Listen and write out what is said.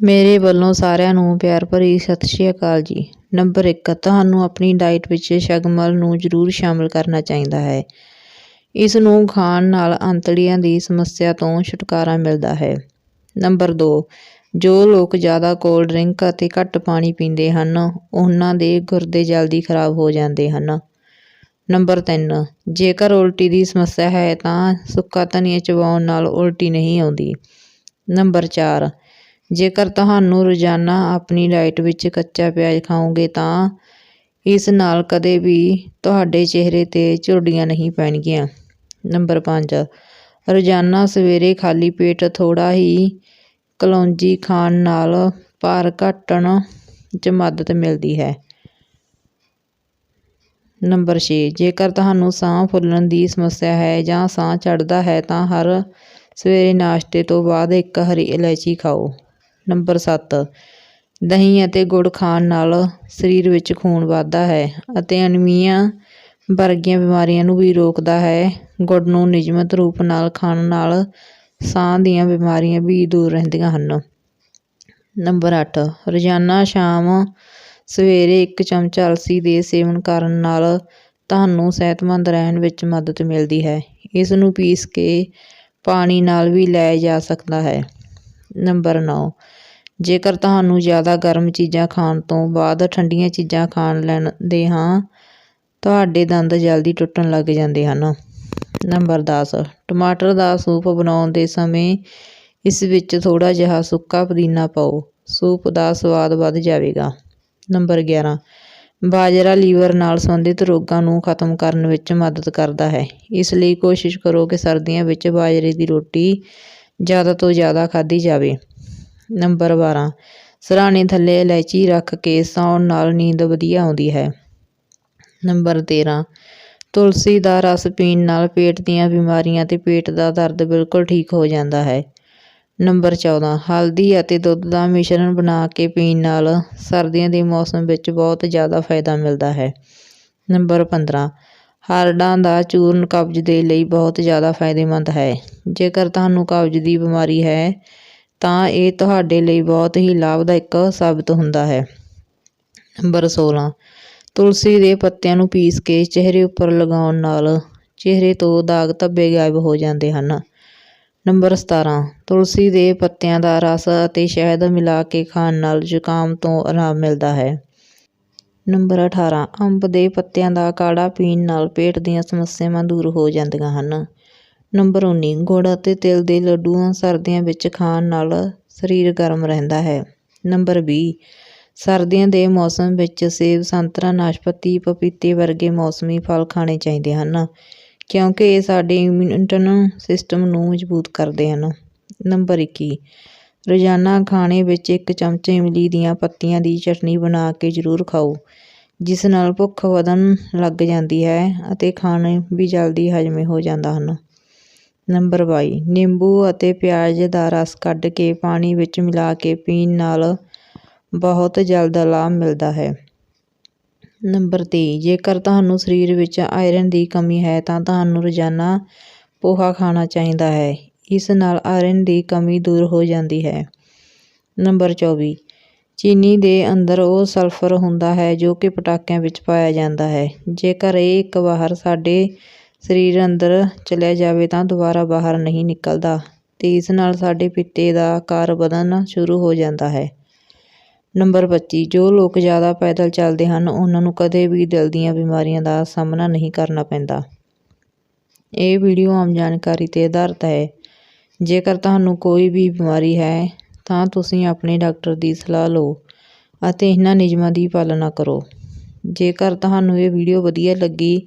ਮੇਰੇ ਵੱਲੋਂ ਸਾਰਿਆਂ ਨੂੰ ਪਿਆਰ ਭਰੀ ਸਤਿ ਸ਼੍ਰੀ ਅਕਾਲ ਜੀ। ਨੰਬਰ 1 ਤੁਹਾਨੂੰ ਆਪਣੀ ਡਾਈਟ ਵਿੱਚ ਸ਼ਗਮਲ ਨੂੰ ਜ਼ਰੂਰ ਸ਼ਾਮਲ ਕਰਨਾ ਚਾਹੀਦਾ ਹੈ। ਇਸ ਨੂੰ ਖਾਣ ਨਾਲ ਅੰਤੜੀਆਂ ਦੀ ਸਮੱਸਿਆ ਤੋਂ ਛੁਟਕਾਰਾ ਮਿਲਦਾ ਹੈ। ਨੰਬਰ 2 ਜੋ ਲੋਕ ਜ਼ਿਆਦਾ ਕੋਲਡ ਡਰਿੰਕ ਅਤੇ ਘੱਟ ਪਾਣੀ ਪੀਂਦੇ ਹਨ, ਉਹਨਾਂ ਦੇ ਗੁਰਦੇ ਜਲਦੀ ਖਰਾਬ ਹੋ ਜਾਂਦੇ ਹਨ। ਨੰਬਰ 3 ਜੇਕਰ ਉਲਟੀ ਦੀ ਸਮੱਸਿਆ ਹੈ ਤਾਂ ਸੁੱਕਾ ਧਨੀਆ ਚਬਾਉਣ ਨਾਲ ਉਲਟੀ ਨਹੀਂ ਆਉਂਦੀ। ਨੰਬਰ 4 ਜੇਕਰ ਤੁਹਾਨੂੰ ਰੋਜ਼ਾਨਾ ਆਪਣੀ ਡਾਈਟ ਵਿੱਚ ਕੱਚਾ ਪਿਆਜ਼ ਖਾਓਗੇ ਤਾਂ ਇਸ ਨਾਲ ਕਦੇ ਵੀ ਤੁਹਾਡੇ ਚਿਹਰੇ 'ਤੇ ਝੁਰੜੀਆਂ ਨਹੀਂ ਪੈਣਗੀਆਂ। ਨੰਬਰ 5 ਰੋਜ਼ਾਨਾ ਸਵੇਰੇ ਖਾਲੀ ਪੇਟ ਥੋੜਾ ਹੀ ਕਲੌਂਜੀ ਖਾਣ ਨਾਲ ਭਾਰ ਘਟਣ 'ਚ ਮਦਦ ਮਿਲਦੀ ਹੈ। ਨੰਬਰ 6 ਜੇਕਰ ਤੁਹਾਨੂੰ ਸਾਹ ਫੁੱਲਣ ਦੀ ਸਮੱਸਿਆ ਹੈ ਜਾਂ ਸਾਹ ਚੜ੍ਹਦਾ ਹੈ ਤਾਂ ਹਰ ਸਵੇਰੇ ਨਾਸ਼ਤੇ ਤੋਂ ਬਾਅਦ ਇੱਕ ਹਰੀ ਇਲਾਇਚੀ ਖਾਓ। ਨੰਬਰ 7 ਦਹੀਂ ਅਤੇ ਗੁੜ ਖਾਣ ਨਾਲ ਸਰੀਰ ਵਿੱਚ ਖੂਨ ਵੱਧਦਾ ਹੈ ਅਤੇ ਅਨੀਮੀਆ ਵਰਗੀਆਂ ਬਿਮਾਰੀਆਂ ਨੂੰ ਵੀ ਰੋਕਦਾ ਹੈ। ਗੁੜ ਨੂੰ ਨਿਯਮਤ ਰੂਪ ਨਾਲ ਖਾਣ ਨਾਲ ਸਾਹ ਦੀਆਂ ਬਿਮਾਰੀਆਂ ਵੀ ਦੂਰ ਰਹਿੰਦੀਆਂ ਹਨ। ਨੰਬਰ 8 ਰੋਜ਼ਾਨਾ ਸ਼ਾਮ ਸਵੇਰੇ ਇੱਕ ਚਮਚਾ ਅਲਸੀ ਦੇ ਸੇਵਨ ਕਰਨ ਨਾਲ ਤੁਹਾਨੂੰ ਸਿਹਤਮੰਦ ਰਹਿਣ ਵਿੱਚ ਮਦਦ ਮਿਲਦੀ ਹੈ। ਇਸ ਨੂੰ ਪੀਸ ਕੇ ਪਾਣੀ ਨਾਲ ਵੀ ਲਿਆ ਜਾ ਸਕਦਾ ਹੈ। ਨੰਬਰ 9 ਜੇਕਰ ਤੁਹਾਨੂੰ ਜ਼ਿਆਦਾ ਗਰਮ ਚੀਜ਼ਾਂ ਖਾਣ ਤੋਂ ਬਾਅਦ ਠੰਡੀਆਂ ਚੀਜ਼ਾਂ ਖਾਣ ਲੈਂਦੇ ਹਾਂ, ਤੁਹਾਡੇ ਦੰਦ ਜਲਦੀ ਟੁੱਟਣ ਲੱਗ ਜਾਂਦੇ ਹਨ। ਨੰਬਰ 10 ਟਮਾਟਰ ਦਾ ਸੂਪ ਬਣਾਉਣ ਦੇ ਸਮੇਂ ਇਸ ਵਿੱਚ ਥੋੜਾ ਜਿਹਾ ਸੁੱਕਾ ਪੁਦੀਨਾ ਪਾਓ। ਸੂਪ ਦਾ ਸਵਾਦ ਵੱਧ ਜਾਵੇਗਾ। ਨੰਬਰ 11 ਬਾਜਰਾ ਲੀਵਰ ਨਾਲ ਸੰਬੰਧਿਤ ਰੋਗਾਂ ਨੂੰ ਖਤਮ ਕਰਨ ਵਿੱਚ ਮਦਦ ਕਰਦਾ ਹੈ। ਇਸ ਲਈ ਕੋਸ਼ਿਸ਼ ਕਰੋ ਕਿ ਸਰਦੀਆਂ ਵਿੱਚ ਬਾਜਰੇ ਦੀ ਰੋਟੀ ਜ਼ਿਆਦਾ ਤੋਂ ਜ਼ਿਆਦਾ ਖਾਧੀ ਜਾਵੇ। ਨੰਬਰ 12 ਸਰਾਣੇ ਥੱਲੇ ਇਲਾਇਚੀ ਰੱਖ ਕੇ ਸੌਣ ਨਾਲ ਨੀਂਦ ਵਧੀਆ ਆਉਂਦੀ ਹੈ। ਨੰਬਰ 13 ਤੁਲਸੀ ਦਾ ਰਸ ਪੀਣ ਨਾਲ ਪੇਟ ਦੀਆਂ ਬਿਮਾਰੀਆਂ ਤੇ ਪੇਟ ਦਾ ਦਰਦ ਬਿਲਕੁਲ ਠੀਕ ਹੋ ਜਾਂਦਾ ਹੈ। ਨੰਬਰ 14 ਹਲਦੀ ਅਤੇ ਦੁੱਧ ਦਾ ਮਿਸ਼ਰਣ ਬਣਾ ਕੇ ਪੀਣ ਨਾਲ ਸਰਦੀਆਂ ਦੇ ਮੌਸਮ ਵਿੱਚ ਬਹੁਤ ਜ਼ਿਆਦਾ ਫਾਇਦਾ ਮਿਲਦਾ ਹੈ। ਨੰਬਰ 15 ਹਰਡਾਂ ਦਾ ਚੂਰਨ ਕਬਜ਼ ਦੇ ਲਈ ਬਹੁਤ ਜ਼ਿਆਦਾ ਫਾਇਦੇਮੰਦ ਹੈ। ਜੇਕਰ ਤੁਹਾਨੂੰ ਕਬਜ਼ ਦੀ ਬਿਮਾਰੀ ਹੈ ਤਾਂ ਇਹ ਤੁਹਾਡੇ ਲਈ ਬਹੁਤ ਹੀ ਲਾਭਦਾਇਕ ਸਾਬਤ ਹੁੰਦਾ ਹੈ। ਨੰਬਰ 16 ਤੁਲਸੀ ਦੇ ਪੱਤਿਆਂ ਨੂੰ ਪੀਸ ਕੇ ਚਿਹਰੇ ਉੱਪਰ ਲਗਾਉਣ ਨਾਲ ਚਿਹਰੇ ਤੋਂ ਦਾਗ ਧੱਬੇ ਗਾਇਬ ਹੋ ਜਾਂਦੇ ਹਨ। ਨੰਬਰ 17 ਤੁਲਸੀ ਦੇ ਪੱਤਿਆਂ ਦਾ ਰਸ ਅਤੇ ਸ਼ਹਿਦ ਮਿਲਾ ਕੇ ਖਾਣ ਨਾਲ ਜ਼ੁਕਾਮ ਤੋਂ ਆਰਾਮ ਮਿਲਦਾ ਹੈ। ਨੰਬਰ 18 ਅੰਬ ਦੇ ਪੱਤਿਆਂ ਦਾ ਕਾੜਾ ਪੀਣ ਨਾਲ ਪੇਟ ਦੀਆਂ ਸਮੱਸਿਆਵਾਂ ਦੂਰ ਹੋ ਜਾਂਦੀਆਂ ਹਨ। ਨੰਬਰ 19 ਗੁੜ ਅਤੇ ਤਿਲ ਦੇ ਲੱਡੂ ਸਰਦੀਆਂ ਵਿੱਚ ਖਾਣ ਨਾਲ ਸਰੀਰ ਗਰਮ ਰਹਿੰਦਾ ਹੈ। ਨੰਬਰ 20 ਸਰਦੀਆਂ ਦੇ ਮੌਸਮ ਵਿੱਚ ਸੇਬ, ਸੰਤਰਾ, ਨਾਸ਼ਪਤੀ, ਪਪੀਤੇ ਵਰਗੇ ਮੌਸਮੀ ਫਲ ਖਾਣੇ ਚਾਹੀਦੇ ਹਨ, ਕਿਉਂਕਿ ਇਹ ਸਾਡੇ ਇਮਿਊਨਟਨ ਸਿਸਟਮ ਨੂੰ ਮਜ਼ਬੂਤ ਕਰਦੇ ਹਨ। ਨੰਬਰ 21 ਰੋਜ਼ਾਨਾ ਖਾਣੇ ਵਿੱਚ ਇੱਕ ਚਮਚ ਇਮਲੀ ਦੀਆਂ ਪੱਤੀਆਂ ਦੀ ਚਟਨੀ ਬਣਾ ਕੇ ਜ਼ਰੂਰ ਖਾਓ, ਜਿਸ ਨਾਲ ਭੁੱਖ ਵਧਣ ਲੱਗ ਜਾਂਦੀ ਹੈ ਅਤੇ ਖਾਣੇ ਵੀ ਜਲਦੀ ਹਜਮੇ ਹੋ ਜਾਂਦਾ ਹਨ। ਨੰਬਰ ਬਾਈ। ਨਿੰਬੂ ਅਤੇ ਪਿਆਜ਼ ਦਾ ਰਸ ਕੱਢ ਕੇ ਪਾਣੀ ਵਿੱਚ ਮਿਲਾ ਕੇ ਪੀਣ ਨਾਲ ਬਹੁਤ ਜਲਦ ਲਾਭ ਮਿਲਦਾ ਹੈ। ਨੰਬਰ 23 ਜੇਕਰ ਤੁਹਾਨੂੰ ਸਰੀਰ ਵਿੱਚ ਆਇਰਨ ਦੀ ਕਮੀ ਹੈ ਤਾਂ ਤੁਹਾਨੂੰ ਰੋਜ਼ਾਨਾ ਪੋਹਾ ਖਾਣਾ ਚਾਹੀਦਾ ਹੈ। ਇਸ ਨਾਲ ਆਇਰਨ ਦੀ ਕਮੀ ਦੂਰ ਹੋ ਜਾਂਦੀ ਹੈ। ਨੰਬਰ 24 ਚੀਨੀ ਦੇ ਅੰਦਰ ਉਹ ਸਲਫਰ ਹੁੰਦਾ ਹੈ ਜੋ ਕਿ ਪਟਾਕਿਆਂ ਵਿੱਚ ਪਾਇਆ ਜਾਂਦਾ ਹੈ। ਜੇਕਰ ਇਹ ਇੱਕ ਵਾਰ ਸਾਡੇ ਸਰੀਰ ਅੰਦਰ ਚਲਿਆ ਜਾਵੇ ਤਾਂ ਦੁਬਾਰਾ ਬਾਹਰ ਨਹੀਂ ਨਿਕਲਦਾ। ਅਤੇ ਇਸ ਨਾਲ ਸਾਡੇ ਪਿੱਤੇ ਦਾ ਆਕਾਰ ਵਧਣਾ ਸ਼ੁਰੂ ਹੋ ਜਾਂਦਾ ਹੈ। ਨੰਬਰ 25 ਜੋ ਲੋਕ ਜ਼ਿਆਦਾ ਪੈਦਲ ਚੱਲਦੇ ਹਨ, ਉਹਨਾਂ ਨੂੰ ਕਦੇ ਵੀ ਦਿਲ ਦੀਆਂ ਬਿਮਾਰੀਆਂ ਦਾ ਸਾਹਮਣਾ ਨਹੀਂ ਕਰਨਾ ਪੈਂਦਾ। ਇਹ ਵੀਡੀਓ ਆਮ ਜਾਣਕਾਰੀ 'ਤੇ ਆਧਾਰਿਤ ਹੈ। ਜੇਕਰ ਤੁਹਾਨੂੰ ਕੋਈ ਵੀ ਬਿਮਾਰੀ ਹੈ, ਤਾਂ ਤੁਸੀਂ ਆਪਣੇ ਡਾਕਟਰ ਦੀ ਸਲਾਹ ਲਓ ਅਤੇ ਇਹਨਾਂ ਨਿਯਮਾਂ ਦੀ ਪਾਲਣਾ ਕਰੋ। ਜੇਕਰ ਤੁਹਾਨੂੰ ਇਹ ਵੀਡੀਓ ਵਧੀਆ ਲੱਗੀ